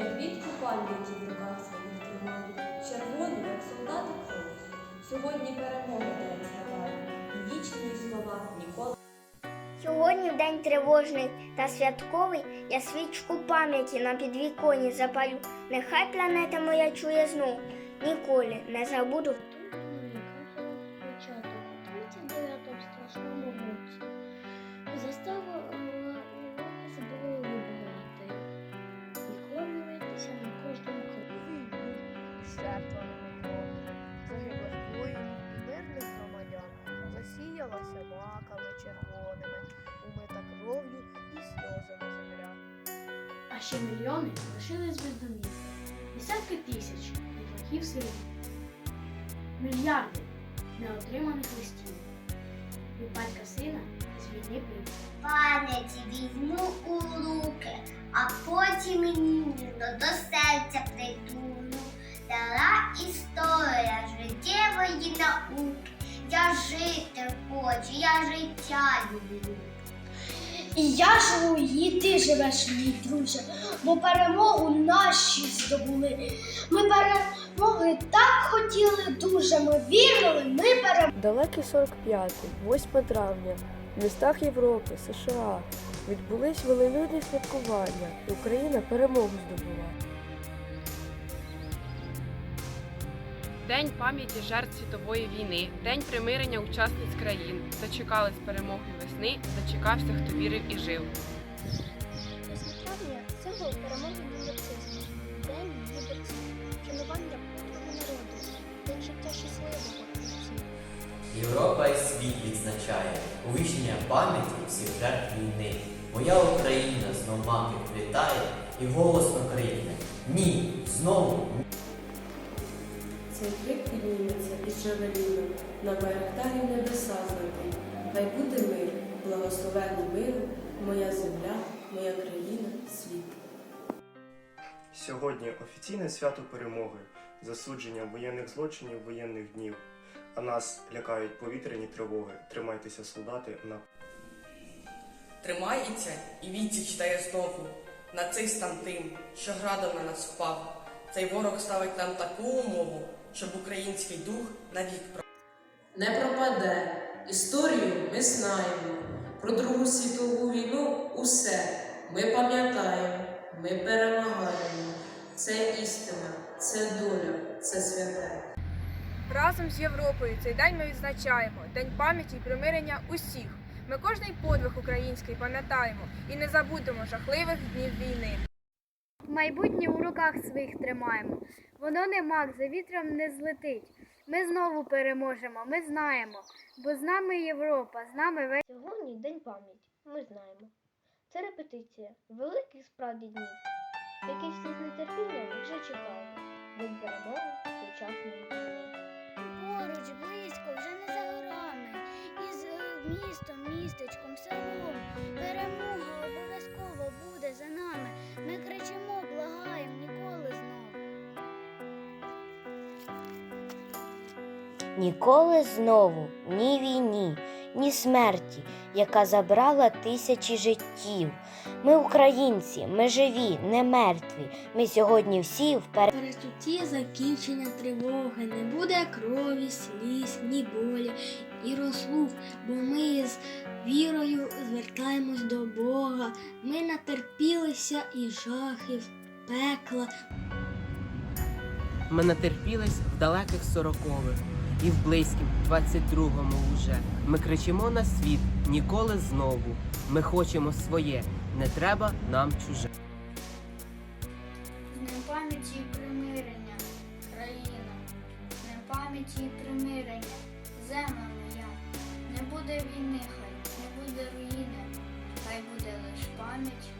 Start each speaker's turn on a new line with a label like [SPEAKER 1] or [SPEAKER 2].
[SPEAKER 1] Я квітку пам'яті в руках своїх тримаю, червону, як солдати кров. Сьогодні перемога день ставає, вічні слова ніколи.
[SPEAKER 2] Сьогодні день тривожний та святковий, я свічку пам'яті на підвіконі запалю. Нехай планета моя чує знов, ніколи не забуду.
[SPEAKER 3] Жертвами мільйонами, загиблих воїнів і мирних громадян, засіялася маками червоними, умита кров'ю і сльозами земля.
[SPEAKER 4] А ще мільйони лишились без домів. Десятки тисяч дітлахів сиріт. Мільярди неотриманих листів. Від батька сина з війни прийде.
[SPEAKER 2] Пам'яті візьму у руки, а потім і ніжно до серця притулю. Дара історія життєвої науки. Я жити хочу, я життя люблю.
[SPEAKER 5] І я живу, і ти живеш, мій друже, бо перемогу наші здобули. Ми перемоги так хотіли дуже. Ми вірили, ми перемогли.
[SPEAKER 6] Далекий 45-й, 8 травня, в містах Європи, США відбулись велелюдні святкування, Україна перемогу здобула.
[SPEAKER 7] День пам'яті жертв світової війни, день примирення учасниць країн. Дочекались перемоги весни, дочекався, хто вірив і жив.
[SPEAKER 5] 8 травня символ перемоги над нацизмом, день гідності, шанування кожного народу, день життя щасливого житті.
[SPEAKER 8] Європа і світ відзначає увічнення пам'яті всіх жертв війни. Моя Україна знов мати вітає і голосно крикне Ні, знову
[SPEAKER 1] крик підніметься із джавеліном, на байрактарі небеса злетить. Хай буде мир, благословенний миру, моя земля, моя країна, світ.
[SPEAKER 9] Сьогодні офіційне свято перемоги, засудження воєнних злочинів воєнних днів. А нас лякають повітряні тривоги. Тримайтеся, солдати, на
[SPEAKER 10] Тримається і відсіч дає знову нацистам тим, що градом на нас впав. Цей ворог ставить нам таку умову, щоб український дух навік
[SPEAKER 11] не пропаде. Історію ми знаємо. Про Другу світову війну усе ми пам'ятаємо, ми перемагаємо. Це істина, це доля, це святе.
[SPEAKER 12] Разом з Європою цей день ми відзначаємо День пам'яті і примирення усіх. Ми кожний подвиг український пам'ятаємо і не забудемо жахливих днів війни.
[SPEAKER 2] Майбутнє в руках своїх тримаємо. Воно не мак, за вітром не злетить. Ми знову переможемо, ми знаємо, бо з нами Європа, з нами весь.
[SPEAKER 4] Сьогодні день пам'яті. Ми знаємо. Це репетиція великих справді днів, які всі з нетерпінням вже чекаємо. День перемоги сучасної війни.
[SPEAKER 2] Поруч, близько, вже не за горами. Із е, містом, містечком, Ніколи знову
[SPEAKER 13] ні війні, ні смерті, яка забрала тисячі життів. Ми українці, ми живі, не мертві. Ми сьогодні всі вперед.
[SPEAKER 5] Перестуті закінчення тривоги, не буде крові, сліз, ні болі і розлук, бо ми з вірою звертаємось до Бога. Ми натерпілися і жахів, пекла,
[SPEAKER 11] Ми натерпілись в далеких сорокових і в близькім, 22-му уже. Ми кричимо на світ ніколи знову. Ми хочемо своє, не треба нам чуже.
[SPEAKER 2] Днем пам'яті і примирення, країна, Днем пам'яті і примирення, земля моя. Не буде війни, хай не буде руїни, хай буде лиш пам'ять